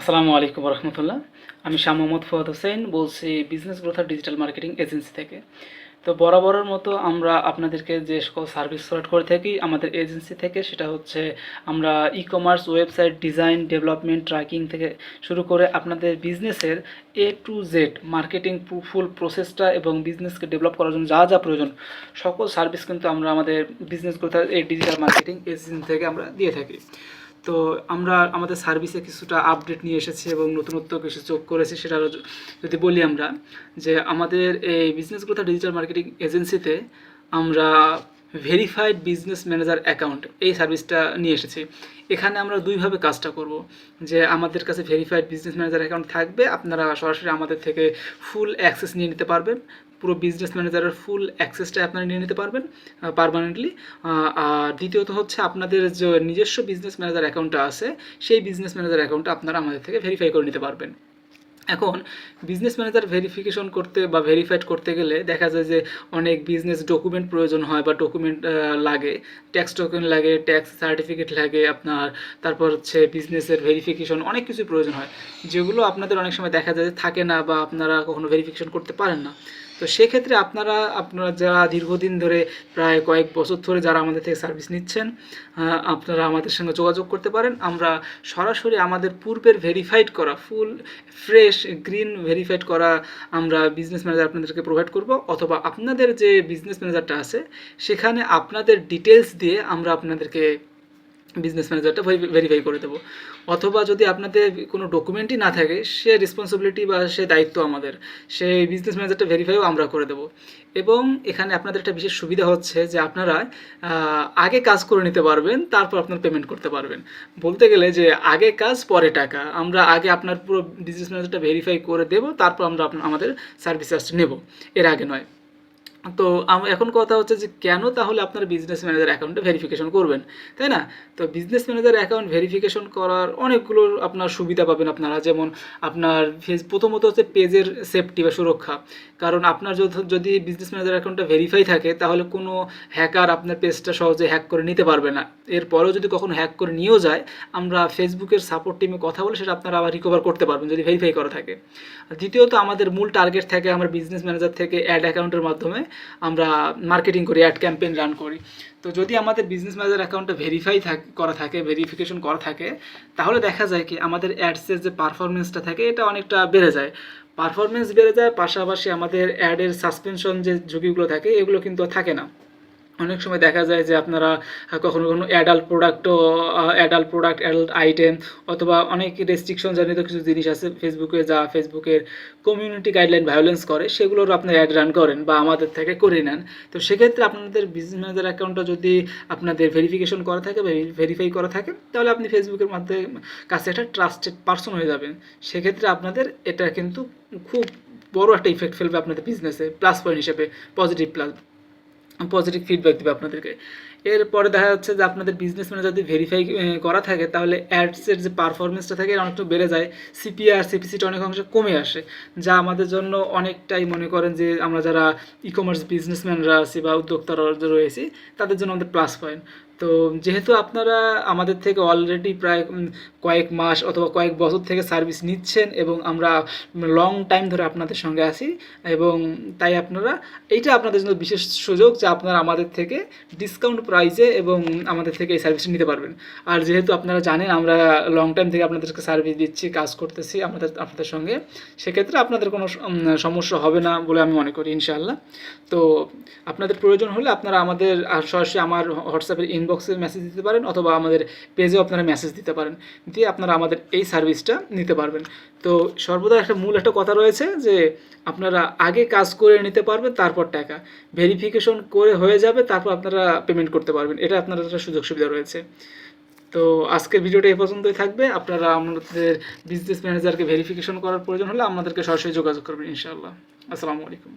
আসসালামু আলাইকুম রহমতুল্লাহ। আমি শাহ মোহাম্মদ ফোয়াদ হোসেন বলছি বিজনেস গ্রোথ আর ডিজিটাল মার্কেটিং এজেন্সি থেকে। তো বরাবরের মতো আমরা আপনাদেরকে যে সকল সার্ভিস প্রোভাইড করে থাকি আমাদের এজেন্সি থেকে, সেটা হচ্ছে আমরা e commerce website design development tracking থেকে শুরু করে আপনাদের বিজনেসের A to Z marketing full প্রসেসটা এবং বিজনেসকে ডেভেলপ করার জন্য যা যা প্রয়োজন, সকল সার্ভিস কিন্তু আমরা আমাদের বিজনেস গ্রোথ এই ডিজিটাল মার্কেটিং এজেন্সি থেকে আমরা দিয়ে থাকি। তো আমরা আমাদের সার্ভিসে কিছুটা আপডেট নিয়ে এসেছি এবং নতুনত্ব কিছু যোগ করেছি সেটা যদি বলি আমরা, যে আমাদের এই বিজনেস গ্রোথ ডিজিটাল মার্কেটিং এজেন্সিতে আমরা ভেরিফাইড বিজনেস ম্যানেজার অ্যাকাউন্ট এই সার্ভিসটা নিয়ে এসেছি। এখানে আমরা দুইভাবে কাজটা করব, যে আমাদের কাছে ভেরিফাইড বিজনেস ম্যানেজার অ্যাকাউন্ট থাকবে, আপনারা সরাসরি আমাদের থেকে ফুল অ্যাক্সেস নিয়ে নিতে পারবেন পুরো বিজনেস ম্যানেজারের ফুল অ্যাক্সেসটা আপনারা নিয়ে নিতে পারবেন পারমানেন্টলি আর দ্বিতীয়ত হচ্ছে আপনাদের যে নিজস্ব বিজনেস ম্যানেজার অ্যাকাউন্টটা আছে, সেই বিজনেস ম্যানেজার অ্যাকাউন্টটা আপনারা আমাদের থেকে ভেরিফাই করে নিতে পারবেন। এখন বিজনেস ম্যানেজার ভেরিফিকেশন করতে বা ভেরিফাইড করতে গেলে দেখা যায় যে অনেক বিজনেস ডকুমেন্ট প্রয়োজন হয় বা ডকুমেন্ট লাগে। ট্যাক্স টোকেন লাগে ট্যাক্স সার্টিফিকেট লাগে আপনার, তারপর হচ্ছে বিজনেসের ভেরিফিকেশন অনেক কিছু প্রয়োজন হয়। যেগুলো আপনাদের অনেক সময় দেখা যায় যে থাকে না বা আপনারা কখনো ভেরিফিকেশন করতে পারেন না। তো সেক্ষেত্রে আপনারা আপনারা যারা দীর্ঘদিন ধরে প্রায় কয়েক বছর ধরে যারা আমাদের থেকে সার্ভিস নিচ্ছেন আপনারা আমাদের সঙ্গে যোগাযোগ করতে পারেন। আমরা সরাসরি আমাদের পূর্বের ভেরিফাইড করা ফুল ফ্রেশ গ্রিন ভেরিফাইড করা আমরা বিজনেস ম্যানেজার আপনাদেরকে প্রোভাইড করব। অথবা আপনাদের যে বিজনেস ম্যানেজারটা আছে, সেখানে আপনাদের ডিটেলস দিয়ে আমরা আপনাদেরকে বিজনেস ম্যানেজারটা ভেরিফাই করে দেবো। অথবা যদি আপনাদের কোনো ডকুমেন্টই না থাকে, সে রেসপন্সিবিলিটি বা সে দায়িত্ব আমাদের, সে বিজনেস ম্যানেজারটা ভেরিফাইও আমরা করে দেবো। এবং এখানে আপনাদের একটা বিশেষ সুবিধা হচ্ছে যে আপনারা আগে কাজ করে নিতে পারবেন, তারপর আপনার পেমেন্ট করতে পারবেন। বলতে গেলে যে আগে কাজ, পরে টাকা। আমরা আগে আপনার পুরো বিজনেস ম্যানেজারটা ভেরিফাই করে দেবো, তারপর আমরা আমাদের সার্ভিস চার্জটা নেব। এর আগে নয়। তো এখন কথা হচ্ছে যে কেন তাহলে আপনার বিজনেস ম্যানেজার অ্যাকাউন্টে ভেরিফিকেশন করবেন, তাই না? তো বিজনেস ম্যানেজার অ্যাকাউন্ট ভেরিফিকেশন করার অনেকগুলো আপনার সুবিধা পাবেন আপনারা, যেমন আপনার প্রথমত হচ্ছে পেজের সেফটি বা সুরক্ষা। কারণ আপনার যদি- বিজনেস ম্যানেজার অ্যাকাউন্টটা ভেরিফাই থাকে, তাহলে কোনো হ্যাকার আপনার পেজটা সহজে হ্যাক করে নিতে পারবে না। এরপরেও যদি কখনো হ্যাক করে নিয়েও যায়, আমরা ফেসবুকের সাপোর্ট টিমে কথা বলে সেটা আপনারা আবার রিকভার করতে পারবেন যদি ভেরিফাই করা থাকে। দ্বিতীয়ত আমাদের মূল টার্গেট থাকে আমার বিজনেস ম্যানেজার থেকে অ্যাড অ্যাকাউন্টের মাধ্যমে। আমরা মার্কেটিং করি অ্যাড ক্যাম্পেইন রান করি। তো যদি আমাদের বিজনেস ম্যানেজার অ্যাকাউন্টটা ভেরিফাই করা থাকে ভেরিফিকেশন করা থাকে, তাহলে দেখা যায় কি আমাদের অ্যাডসের যে পারফরমেন্সটা থাকে, এটা অনেকটা বেড়ে যায়। পারফরমেন্স বেড়ে যায়, পাশাপাশি আমাদের অ্যাডের সাসপেনশন যে ঝুঁকিগুলো থাকে, এগুলো কিন্তু থাকে না। অনেক সময় দেখা যায় যে আপনারা কখনো কখনো অ্যাডাল্ট প্রোডাক্টও অ্যাডাল্ট প্রোডাক্ট অ্যাডাল্ট আইটেম অথবা অনেক রেস্ট্রিকশন জানিত কিছু জিনিস আছে ফেসবুকে যা ফেসবুকের কমিউনিটি গাইডলাইন ভায়োলেন্স করে, সেগুলোর আপনার অ্যাড রান করেন বা আমাদের থেকে করে নেন। তো সেক্ষেত্রে আপনাদের বিজনেস ম্যানেজার অ্যাকাউন্টটা যদি আপনাদের ভেরিফিকেশন করা থাকে বা ভেরিফাই করা থাকে, তাহলে আপনি ফেসবুকের মাধ্যমে কাছে একটা ট্রাস্টেড পার্সন হয়ে যাবেন। সেক্ষেত্রে আপনাদের এটা কিন্তু খুব বড় একটা ইফেক্ট ফেলবে আপনাদের বিজনেসে প্লাস পয়েন্ট হিসেবে পজিটিভ প্লাস পজিটিভ ফিডব্যাক দেবে আপনাদেরকে। এরপরে দেখা যাচ্ছে যে আপনাদের বিজনেস যদি ভেরিফাই করা থাকে, তাহলে অ্যাডসের যে পারফরমেন্সটা থাকে অনেকটা বেড়ে যায়। সিপিআর সিপিসিটা অনেক অংশে কমে আসে, যা আমাদের জন্য অনেকটাই মনে করেন যে আমরা যারা ই কমার্স বিজনেসম্যানরা আছি বা উদ্যোক্তারা রয়েছি, তাদের জন্য আমাদের প্লাস পয়েন্ট তো যেহেতু আপনারা আমাদের থেকে অলরেডি প্রায় কয়েক মাস অথবা কয়েক বছর থেকে সার্ভিস নিচ্ছেন এবং আমরা লং টাইম ধরে আপনাদের সঙ্গে আছি এবং তাই আপনারা, এইটা আপনাদের জন্য বিশেষ সুযোগ যে আপনারা আমাদের থেকে ডিসকাউন্ট প্রাইসে এবং আমাদের থেকে এই সার্ভিস নিতে পারবেন। আর যেহেতু আপনারা জানেন, আমরা লং টাইম থেকে আপনাদেরকে সার্ভিস দিচ্ছি, কাজ করতেছি আমাদের, আপনাদের সঙ্গে, সেক্ষেত্রে আপনাদের কোনো সমস্যা হবে না বলে আমি মনে করি ইনশাআল্লাহ। তো আপনাদের প্রয়োজন হলে আপনারা আমাদের সরাসরি আমার হোয়াটসঅ্যাপের ইনবক্সে মেসেজ দিতে পারেন অথবা আমাদের পেজেও আপনারা মেসেজ দিতে পারেন। দিয়ে আপনারা আমাদের এই সার্ভিসটা নিতে পারবেন। তো সর্বদা একটা মূল একটা কথা রয়েছে যে, আপনারা আগে কাজ করে নিতে পারবেন, তারপর টাকা। ভেরিফিকেশন করে হয়ে যাবে, তারপর আপনারা পেমেন্ট করতে পারবেন। এটা আপনাদের একটা সুযোগ সুবিধা রয়েছে। তো আজকের ভিডিওটা এই পর্যন্তই থাকবে। আপনারা আমাদের বিজনেস ম্যানেজারকে ভেরিফিকেশন করার প্রয়োজন হলে আমাদেরকে সরাসরি যোগাযোগ করবেন ইনশাআল্লাহ। আসসালামু আলাইকুম।